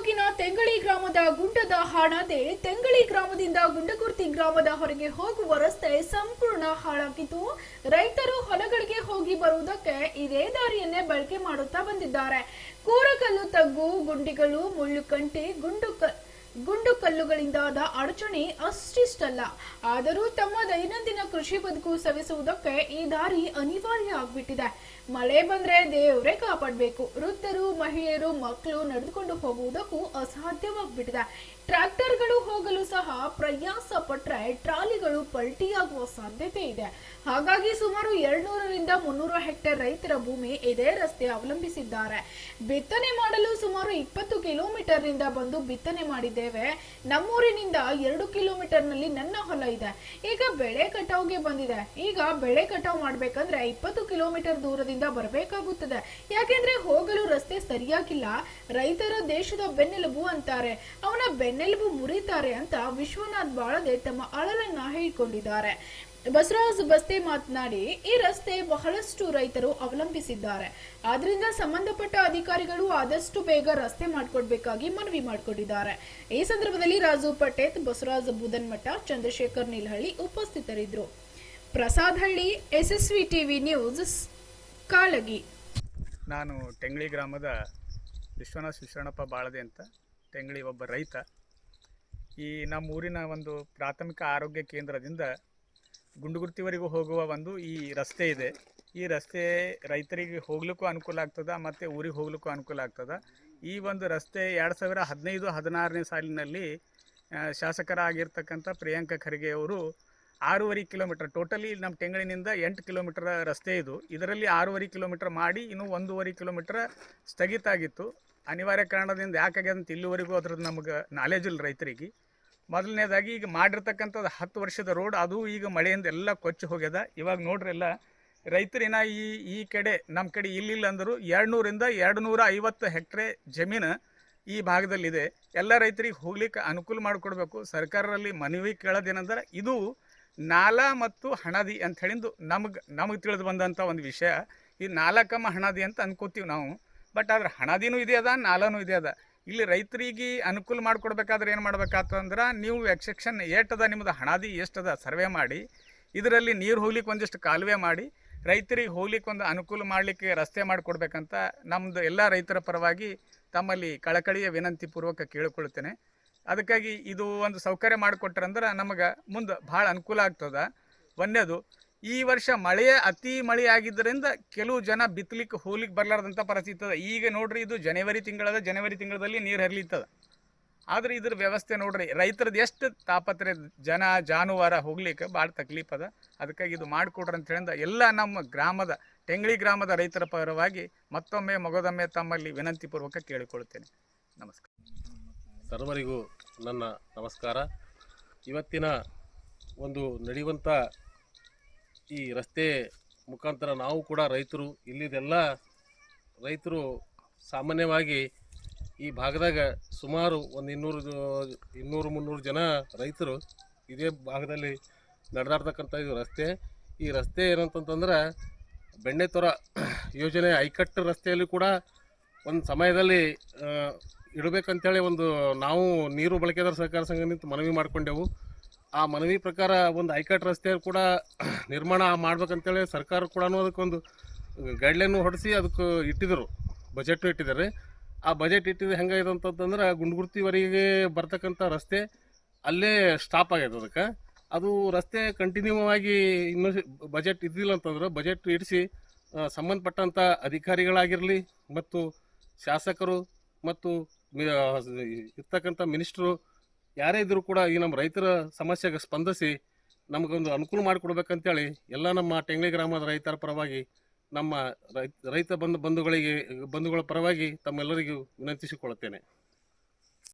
ತಾಲೂಕಿನ ತೆಂಗಳಿ ಗ್ರಾಮದ ಗುಂಡದ ಹಾಳಾದೆ ತೆಂಗಳಿ ಗ್ರಾಮದಿಂದ ಗುಂಡಗುರ್ತಿ ಗ್ರಾಮದ ಹೊರಗೆ ಹೋಗುವ ರಸ್ತೆ ಸಂಪೂರ್ಣ ಹಾಳಾಗಿದ್ದು, ರೈತರು ಹೊಲಗಳಿಗೆ ಹೋಗಿ ಬರುವುದಕ್ಕೆ ಇದೇ ದಾರಿಯನ್ನೇ ಬಳಕೆ ಮಾಡುತ್ತಾ ಬಂದಿದ್ದಾರೆ. ಕೂರಕಲ್ಲು ತಗ್ಗು ಗುಂಡಿಗಳು ಮುಳ್ಳುಕಂಟಿ, ಗುಂಡು ಗುಂಡು ಕಲ್ಲುಗಳಿಂದಾದ ಅಡಚಣೆ ಅಷ್ಟಿಷ್ಟಲ್ಲ. ಆದರೂ ತಮ್ಮ ದೈನಂದಿನ ಕೃಷಿ ಬದುಕು ಸವಿಸುವುದಕ್ಕೆ ಈ ದಾರಿ ಅನಿವಾರ್ಯ ಆಗ್ಬಿಟ್ಟಿದೆ. ಮಳೆ ಬಂದ್ರೆ ದೇವರೇ ಕಾಪಾಡಬೇಕು. ವೃದ್ಧರು, ಮಹಿಳೆಯರು, ಮಕ್ಕಳು ನಡೆದುಕೊಂಡು ಹೋಗುವುದಕ್ಕೂ ಅಸಾಧ್ಯವಾಗ್ಬಿಟ್ಟಿದೆ. ಟ್ರ್ಯಾಕ್ಟರ್ಗಳು ಹೋಗಲು ಸಹ ಪ್ರಯಾಸ ಪಟ್ರೆ ಟ್ರಾಲಿಗಳು ಪಲ್ಟಿಯಾಗುವ ಸಾಧ್ಯತೆ ಇದೆ. ಹಾಗಾಗಿ ಸುಮಾರು ಎರಡ್ನೂರರಿಂದ ಮುನ್ನೂರು ಹೆಕ್ಟೇರ್ ರೈತರ ಭೂಮಿ ಇದೇ ರಸ್ತೆ ಅವಲಂಬಿಸಿದ್ದಾರೆ. ಬಿತ್ತನೆ ಮಾಡಲು ಸುಮಾರು ಇಪ್ಪತ್ತು ಕಿಲೋಮೀಟರ್ನಿಂದ ಬಂದು ಬಿತ್ತನೆ ಮಾಡಿದ್ದೇವೆ. ನಮ್ಮೂರಿನಿಂದ ಎರಡು ಕಿಲೋಮೀಟರ್ನಲ್ಲಿ ನನ್ನ ಹೊಲ ಇದೆ. ಈಗ ಬೆಳೆ ಕಟಾವ್ಗೆ ಬಂದಿದೆ. ಈಗ ಬೆಳೆ ಕಟಾವ್ ಮಾಡ್ಬೇಕಂದ್ರೆ ಇಪ್ಪತ್ತು ಕಿಲೋಮೀಟರ್ ದೂರದಿಂದ ಬರಬೇಕಾಗುತ್ತದೆ. ಯಾಕೆಂದ್ರೆ ಹೋಗಲು ರಸ್ತೆ ಸರಿಯಾಗಿಲ್ಲ. ರೈತರ ದೇಶದ ಬೆನ್ನೆಲುಬು ಅಂತಾರೆ. ಅವನ ಬೆನ್ನೆಲುಬು ಮುರಿತಾರೆ ಅಂತ ವಿಶ್ವನಾಥ್ ಬಾಳದೆ ತಮ್ಮ ಅಳಲನ್ನ ಹೇಳಿಕೊಂಡಿದ್ದಾರೆ. ಬಸವರಾಜ್ ಬಸ್ತೆ ಮಾತನಾಡಿ, ಈ ರಸ್ತೆ ಬಹಳಷ್ಟು ರೈತರು ಅವಲಂಬಿಸಿದ್ದಾರೆ. ಆದ್ರಿಂದ ಸಂಬಂಧಪಟ್ಟ ಅಧಿಕಾರಿಗಳು ಆದಷ್ಟು ಬೇಗ ರಸ್ತೆ ಮಾಡಿಕೊಡ್ಬೇಕಾಗಿ ಮನವಿ ಮಾಡಿಕೊಂಡಿದ್ದಾರೆ. ಈ ಸಂದರ್ಭದಲ್ಲಿ ರಾಜು ಪಟೇತ್, ಬಸವರಾಜ್ ಬುದನ್ಮಠ ಚಂದ್ರಶೇಖರ್ ನಿಲ್ಹಳ್ಳಿ ಉಪಸ್ಥಿತರಿದ್ದರು. ಪ್ರಸಾದ್ ಹಳ್ಳಿ ಎಸ್ಎಸ್ವಿ ಟಿವಿ ನ್ಯೂಸ್, ಕಾಳಗಿ. ನಾನು ತೆಂಗಳಿ ಗ್ರಾಮದ ವಿಶ್ವನಾಥ್ ಶಿಶರಣಪ್ಪ ಬಾಳದೆ ಅಂತ, ತೆಂಗಳಿ ಒಬ್ಬ ರೈತ. ಈ ನಮ್ಮ ಊರಿನ ಒಂದು ಪ್ರಾಥಮಿಕ ಆರೋಗ್ಯ ಕೇಂದ್ರದಿಂದ ಗುಂಡುಗುರ್ತಿವರೆಗೂ ಹೋಗುವ ಒಂದು ಈ ರಸ್ತೆ ಇದೆ. ಈ ರಸ್ತೆ ರೈತರಿಗೆ ಹೋಗ್ಲಿಕ್ಕೂ ಅನುಕೂಲ ಆಗ್ತದ, ಮತ್ತು ಊರಿಗೆ ಹೋಗ್ಲಿಕ್ಕೂ ಅನುಕೂಲ ಆಗ್ತದ. ಈ ಒಂದು ರಸ್ತೆ ಎರಡು ಸಾವಿರ ಹದಿನೈದು, ಹದಿನಾರನೇ ಸಾಲಿನಲ್ಲಿ ಶಾಸಕರಾಗಿರ್ತಕ್ಕಂಥ ಪ್ರಿಯಾಂಕ ಖರ್ಗೆ ಅವರು ಆರೂವರೆ ಕಿಲೋಮೀಟರ್, ಟೋಟಲಿ ನಮ್ಮ ಟೆಂಗಳಿನಿಂದ ಎಂಟು ಕಿಲೋಮೀಟರ್ ರಸ್ತೆ ಇದು. ಇದರಲ್ಲಿ ಆರೂವರೆ ಕಿಲೋಮೀಟರ್ ಮಾಡಿ ಇನ್ನೂ ಒಂದೂವರೆ ಕಿಲೋಮೀಟರ್ ಸ್ಥಗಿತ ಆಗಿತ್ತು. ಅನಿವಾರ್ಯ ಕಾರಣದಿಂದ ಯಾಕಾಗ್ಯದಂತ ಇಲ್ಲಿವರೆಗೂ ಅದ್ರದ್ದು ನಮಗೆ ನಾಲೆಜ್ ಇಲ್ಲ ರೈತರಿಗೆ. ಮೊದಲನೇದಾಗಿ ಈಗ ಮಾಡಿರ್ತಕ್ಕಂಥದ್ದು ಹತ್ತು ವರ್ಷದ ರೋಡ್ ಅದು ಈಗ ಮಳೆಯಿಂದ ಎಲ್ಲ ಕೊಚ್ಚಿ ಹೋಗ್ಯದ. ಇವಾಗ ನೋಡ್ರೆಲ್ಲ ರೈತರಿನ ಈ ಈ ಕಡೆ ನಮ್ಮ ಕಡೆ ಇಲ್ಲಿಲ್ಲ ಅಂದರೂ ಎರಡು ನೂರಿಂದ ಎರಡು ನೂರ ಐವತ್ತು ಹೆಕ್ಟ್ರೆ ಜಮೀನು ಈ ಭಾಗದಲ್ಲಿದೆ. ಎಲ್ಲ ರೈತರಿಗೆ ಹೋಗ್ಲಿಕ್ಕೆ ಅನುಕೂಲ ಮಾಡಿಕೊಡ್ಬೇಕು. ಸರ್ಕಾರದಲ್ಲಿ ಮನವಿ ಕೇಳೋದೇನೆಂದ್ರೆ ಇದು ನಾಲಾ ಮತ್ತು ಹಣದಿ ಅಂತ ಹೇಳಿದ್ದು ನಮಗೆ ನಮಗೆ ತಿಳಿದು ಬಂದಂಥ ಒಂದು ವಿಷಯ. ಈ ನಾಲ್ಕಮ್ಮ ಹಣದಿ ಅಂತ ಅನ್ಕೋತೀವಿ ನಾವು. ಬಟ್ ಆದ್ರೆ ಹಣದಿನೂ ಇದೆ ಅದ, ನಾಲಾನೂ ಇದೆ ಅದ. ಇಲ್ಲಿ ರೈತರಿಗೆ ಅನುಕೂಲ ಮಾಡಿಕೊಡ್ಬೇಕಾದ್ರೆ ಏನು ಮಾಡ್ಬೇಕಾತಂದ್ರೆ ನೀವು ಎಕ್ಸೆಕ್ಷನ್ ಏಟದ ನಿಮ್ಮದು ಹಣದಿ ಎಷ್ಟದ ಸರ್ವೆ ಮಾಡಿ, ಇದರಲ್ಲಿ ನೀರು ಹೋಗ್ಲಿಕ್ಕೆ ಒಂದಿಷ್ಟು ಕಾಲುವೆ ಮಾಡಿ, ರೈತರಿಗೆ ಹೋಗ್ಲಿಕ್ಕೆ ಒಂದು ಅನುಕೂಲ ಮಾಡಲಿಕ್ಕೆ ರಸ್ತೆ ಮಾಡಿಕೊಡ್ಬೇಕಂತ ನಮ್ಮದು ಎಲ್ಲ ರೈತರ ಪರವಾಗಿ ತಮ್ಮಲ್ಲಿ ಕಳಕಳಿಯ ವಿನಂತಿ ಪೂರ್ವಕ ಕೇಳಿಕೊಳ್ಳುತ್ತೇನೆ ಅದಕ್ಕಾಗಿ ಇದು ಒಂದು ಸೌಕರ್ಯ ಮಾಡಿಕೊಟ್ರಂದ್ರೆ ನಮಗೆ ಮುಂದೆ ಭಾಳ ಅನುಕೂಲ ಆಗ್ತದೆ. ಒಂದೇದು ಈ ವರ್ಷ ಮಳೆಯೇ ಅತಿ ಮಳೆ ಆಗಿದ್ದರಿಂದ ಕೆಲವು ಜನ ಬಿತ್ತಲಿಕ್ಕೆ ಹೋಗ್ಲಿಕ್ಕೆ ಬರಲಾರ್ದಂಥ ಪರಿಸ್ಥಿತಿ ಅದ ಈಗ ನೋಡ್ರಿ, ಇದು ಜನವರಿ ತಿಂಗಳದ, ಜನವರಿ ತಿಂಗಳಲ್ಲಿ ನೀರು ಹರಿಲಿತ್ತದ. ಆದ್ರೆ ಇದ್ರ ವ್ಯವಸ್ಥೆ ನೋಡ್ರಿ ರೈತರದ್ದು ಎಷ್ಟು ತಾಪತ್ರೆ ಜನ ಜಾನುವಾರ ಹೋಗ್ಲಿಕ್ಕೆ ಭಾಳ ತಕ್ಲೀಫ್ ಅದ. ಅದಕ್ಕಾಗಿ ಇದು ಮಾಡಿಕೊಡ್ರಿ ಅಂತ ಹೇಳಿದ ಎಲ್ಲ ನಮ್ಮ ಗ್ರಾಮದ, ಟೆಂಗ್ಳಿ ಗ್ರಾಮದ ರೈತರ ಪರವಾಗಿ ಮತ್ತೊಮ್ಮೆ ಮಗದೊಮ್ಮೆ ತಮ್ಮಲ್ಲಿ ವಿನಂತಿ ಪೂರ್ವಕ ಕೇಳಿಕೊಳ್ಳುತ್ತೇನೆ ನಮಸ್ಕಾರ. ಸರ್ವರಿಗೂ ನನ್ನ ನಮಸ್ಕಾರ. ಇವತ್ತಿನ ಒಂದು ನಡೆಯುವಂಥ ಈ ರಸ್ತೆ ಮುಖಾಂತರ ನಾವು ಕೂಡ ರೈತರು, ಇಲ್ಲಿದೆಲ್ಲ ರೈತರು ಸಾಮಾನ್ಯವಾಗಿ ಈ ಭಾಗದಾಗ ಸುಮಾರು ಒಂದು ಇನ್ನೂರು ಇನ್ನೂರು ಮುನ್ನೂರು ಜನ ರೈತರು ಇದೇ ಭಾಗದಲ್ಲಿ ನಡೆದಾಡ್ತಕ್ಕಂಥ ಇದು ರಸ್ತೆ. ಈ ರಸ್ತೆ ಏನಂತಂತಂದ್ರೆ ಬೆಣ್ಣೆತೊರ ಯೋಜನೆ ಐಕಟ್ಟು ರಸ್ತೆಯಲ್ಲಿ ಕೂಡ ಒಂದು ಸಮಯದಲ್ಲಿ ಇಡಬೇಕಂತೇಳಿ ಒಂದು ನಾವು ನೀರು ಬಳಕೆದಾರ ಸಹಕಾರ ಸಂಘ ನಿಂತು ಮನವಿ ಮಾಡಿಕೊಂಡೆವು. ಆ ಮನವಿ ಪ್ರಕಾರ ಒಂದು ಐಕಟ್ ರಸ್ತೆ ಕೂಡ ನಿರ್ಮಾಣ ಮಾಡ್ಬೇಕಂತೇಳಿ ಸರ್ಕಾರ ಕೂಡ ಅದಕ್ಕೊಂದು ಗೈಡ್ಲೈನ್ ಹೊಡೆಸಿ ಅದಕ್ಕೆ ಇಟ್ಟಿದ್ರು. ಬಜೆಟ್ ಇಟ್ಟಿದ್ದಾರೆ. ಆ ಬಜೆಟ್ ಇಟ್ಟಿದ್ದು ಹೆಂಗಾಗಿದೆ ಅಂತಂದ್ರೆ ಗುಂಡ್ಗುರ್ತಿವರೆಗೆ ಬರ್ತಕ್ಕಂಥ ರಸ್ತೆ ಅಲ್ಲೇ ಸ್ಟಾಪ್ ಆಗ್ಯದ ಅದಕ್ಕೆ. ಅದು ರಸ್ತೆ ಕಂಟಿನ್ಯೂ ಆಗಿ ಇನ್ನೂ ಬಜೆಟ್ ಇದ್ದಿಲ್ಲ ಅಂತಂದ್ರೆ ಬಜೆಟ್ ಇಡಿಸಿ ಸಂಬಂಧಪಟ್ಟಂಥ ಅಧಿಕಾರಿಗಳಾಗಿರಲಿ ಮತ್ತು ಶಾಸಕರು ಮತ್ತು ಇರ್ತಕ್ಕಂಥ ಮಿನಿಸ್ಟ್ರು ಯಾರೇ ಇದ್ದರೂ ಕೂಡ ಈ ನಮ್ಮ ರೈತರ ಸಮಸ್ಯೆಗೆ ಸ್ಪಂದಿಸಿ ನಮಗೊಂದು ಅನುಕೂಲ ಮಾಡಿಕೊಡ್ಬೇಕಂತೇಳಿ ಎಲ್ಲ ನಮ್ಮ ಟೆಂಗ್ಳಿ ಗ್ರಾಮದ ರೈತರ ಪರವಾಗಿ, ನಮ್ಮ ರೈತ ಬಂಧು ಬಂಧುಗಳಿಗೆ, ಬಂಧುಗಳ ಪರವಾಗಿ ತಮ್ಮೆಲ್ಲರಿಗೂ ವಿನಂತಿಸಿಕೊಳ್ಳುತ್ತೇನೆ.